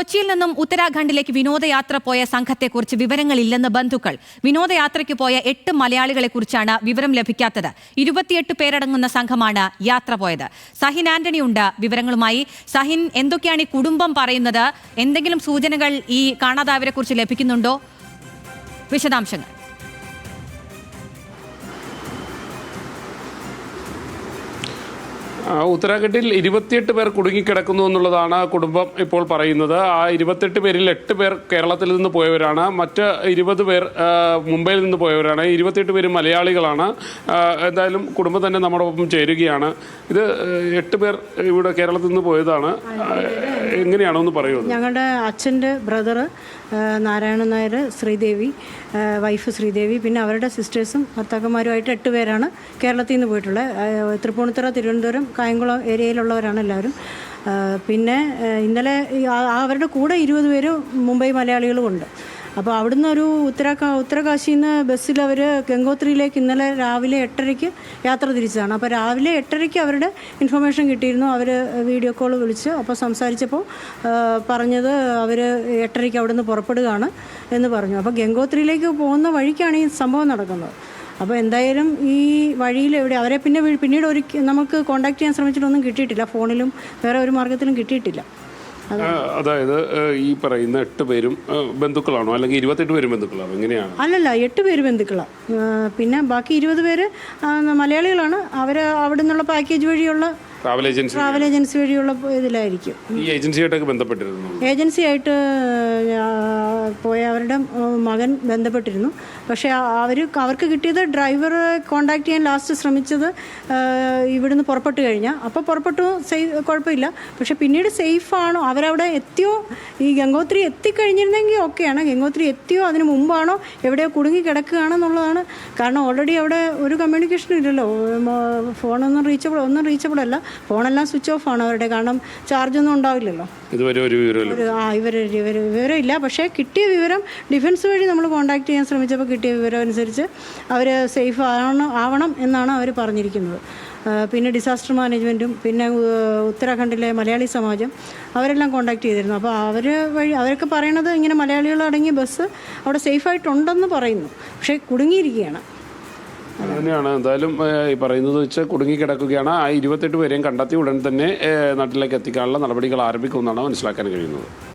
കൊച്ചിയിൽ നിന്നും ഉത്തരാഖണ്ഡിലേക്ക് വിനോദയാത്ര പോയ സംഘത്തെക്കുറിച്ച് വിവരങ്ങളില്ലെന്ന് ബന്ധുക്കൾ. വിനോദയാത്രയ്ക്ക് പോയ എട്ട് മലയാളികളെക്കുറിച്ചാണ് വിവരം ലഭിക്കാത്തത്. ഇരുപത്തിയെട്ട് പേരടങ്ങുന്ന സംഘമാണ് യാത്ര പോയത്. സഹിൻ ആന്റണി ഉണ്ട് വിവരങ്ങളുമായി. സഹിൻ എന്തൊക്കെയാണ് ഈ കുടുംബം പറയുന്നത്? എന്തെങ്കിലും സൂചനകൾ ഈ കാണാതാവരെക്കുറിച്ച് ലഭിക്കുന്നുണ്ടോ? വിശദാംശങ്ങൾ. ഉത്തരാഖണ്ഡിൽ ഇരുപത്തിയെട്ട് പേർ കുടുങ്ങിക്കിടക്കുന്നു എന്നുള്ളതാണ് കുടുംബം ഇപ്പോൾ പറയുന്നത്. ആ ഇരുപത്തെട്ട് പേരിൽ എട്ട് പേർ കേരളത്തിൽ നിന്ന് പോയവരാണ്. മറ്റ് ഇരുപത് പേർ മുംബൈയിൽ നിന്ന് പോയവരാണ്. ഇരുപത്തിയെട്ട് പേര് മലയാളികളാണ്. എന്തായാലും കുടുംബം തന്നെ നമ്മുടെ ഒപ്പം ചേരുകയാണ്. ഇത് എട്ട് പേർ ഇവിടെ കേരളത്തിൽ നിന്ന് പോയതാണ്. ആ, എങ്ങനെയാണോന്ന് പറയുമോ ഞങ്ങളുടെ അച്ഛന്റെ ബ്രദർ നാരായണൻ നായർ ശ്രീദേവി വൈഫ് ശ്രീദേവി പിന്നെ അവരുടെ സിസ്റ്റേഴ്സും ഭർത്താക്കന്മാരുമായിട്ട് എട്ട് പേരാണ് കേരളത്തിൽ നിന്ന് പോയിട്ടുള്ളത്. തൃപ്പൂണിത്തറ തിരുവനന്തപുരം കായംകുളം ഏരിയയിലുള്ളവരാണ് എല്ലാവരും. പിന്നെ ഇന്നലെ അവരുടെ കൂടെ ഇരുപത് പേര് മുംബൈ മലയാളികളും ഉണ്ട്. അപ്പോൾ അവിടുന്ന് ഒരു ഉത്തരാകാ ഉത്തരകാശിയിൽ നിന്ന് ബസ്സിൽ അവർ ഗംഗോത്രിയിലേക്ക് ഇന്നലെ രാവിലെ എട്ടരയ്ക്ക് യാത്ര തിരിച്ചതാണ്. അപ്പോൾ രാവിലെ എട്ടരയ്ക്ക് അവരുടെ ഇൻഫർമേഷൻ കിട്ടിയിരുന്നു. അവർ വീഡിയോ കോൾ വിളിച്ച് അപ്പോൾ സംസാരിച്ചപ്പോൾ പറഞ്ഞത് അവർ എട്ടരയ്ക്ക് അവിടുന്ന് പുറപ്പെടുകയാണ് എന്ന് പറഞ്ഞു. അപ്പോൾ ഗംഗോത്രിയിലേക്ക് പോകുന്ന വഴിക്കാണ് ഈ സംഭവം നടക്കുന്നത്. അപ്പോൾ എന്തായാലും ഈ വഴിയിൽ എവിടെ അവരെ പിന്നെ പിന്നീട് ഒരു നമുക്ക് കോൺടാക്ട് ചെയ്യാൻ ശ്രമിച്ചിട്ടൊന്നും കിട്ടിയിട്ടില്ല. ഫോണിലും വേറെ ഒരു മാർഗത്തിലും കിട്ടിയിട്ടില്ല. അതായത് ഈ പറയുന്ന എട്ട് പേരും ബന്ധുക്കളാണോ? അല്ലെങ്കിൽ ഇരുപത്തെട്ട് പേരും ബന്ധുക്കളാണോ? എങ്ങനെയാണ്? അല്ലല്ല എട്ട് പേര് ബന്ധുക്കളാണ് പിന്നെ ബാക്കി ഇരുപത് പേര് മലയാളികളാണ്. അവർ അവിടെ നിന്നുള്ള പാക്കേജ് വഴിയുള്ള ട്രാവൽ ഏജൻസി ട്രാവൽ ഏജൻസി വഴിയുള്ള ഇതിലായിരിക്കും. ഈ ഏജൻസിയായിട്ടൊക്കെ ബന്ധപ്പെട്ടിരുന്നു? ഏജൻസിയായിട്ട് പോയ അവരുടെ മകൻ ബന്ധപ്പെട്ടിരുന്നു. പക്ഷേ അവർ അവർക്ക് കിട്ടിയത് ഡ്രൈവറെ കോണ്ടാക്ട് ചെയ്യാൻ ലാസ്റ്റ് ശ്രമിച്ചത് ഇവിടുന്ന് പുറപ്പെട്ട് കഴിഞ്ഞാൽ അപ്പോൾ പുറപ്പെട്ടു സേഫ് കുഴപ്പമില്ല. പക്ഷേ പിന്നീട് സേഫാണോ? അവരവിടെ എത്തിയോ? ഈ ഗംഗോത്രി എത്തിക്കഴിഞ്ഞിരുന്നെങ്കിൽ ഓക്കെയാണ്. ഗംഗോത്രി എത്തിയോ? അതിന് മുമ്പാണോ? എവിടെയോ കുടുങ്ങി കിടക്കുകയാണെന്നുള്ളതാണ്. കാരണം ഓൾറെഡി അവിടെ ഒരു കമ്മ്യൂണിക്കേഷനും ഇല്ലല്ലോ. ഫോണൊന്നും റീച്ചബിൾ ഒന്നും റീച്ചബിൾ അല്ല. ഫോണെല്ലാം സ്വിച്ച് ഓഫ് ആണ് അവരുടെ. കാരണം ചാർജൊന്നും ഉണ്ടാവില്ലല്ലോ. ഇതുവരെ ഒരു വിവരം ആ ഇവർ ഇവർ വിവരമില്ല. പക്ഷേ കിട്ടിയ വിവരം ഡിഫൻസ് വഴി നമ്മൾ കോൺടാക്ട് ചെയ്യാൻ ശ്രമിച്ചപ്പോൾ കിട്ടിയ വിവരം അനുസരിച്ച് അവർ സേഫ് ആവണം ആവണം എന്നാണ് അവർ പറഞ്ഞിരിക്കുന്നത്. പിന്നെ ഡിസാസ്റ്റർ മാനേജ്മെന്റും പിന്നെ ഉത്തരാഖണ്ഡിലെ മലയാളി സമാജം അവരെല്ലാം കോൺടാക്ട് ചെയ്തിരുന്നു. അപ്പോൾ അവർ വഴി അവരൊക്കെ പറയണത് ഇങ്ങനെ മലയാളികൾ അടങ്ങിയ ബസ് അവിടെ സേഫായിട്ടുണ്ടെന്ന് പറയുന്നു. പക്ഷേ കുടുങ്ങിയിരിക്കുകയാണ്. തന്നെയാണ് എന്തായാലും ഈ പറയുന്നത് വെച്ച് കുടുങ്ങിക്കിടക്കുകയാണ്. ആ ഇരുപത്തെട്ട് പേരെയും കണ്ടെത്തി ഉടൻ തന്നെ നാട്ടിലേക്ക് എത്തിക്കാനുള്ള നടപടികൾ ആരംഭിക്കുമെന്നാണ് മനസ്സിലാക്കാൻ കഴിയുന്നത്.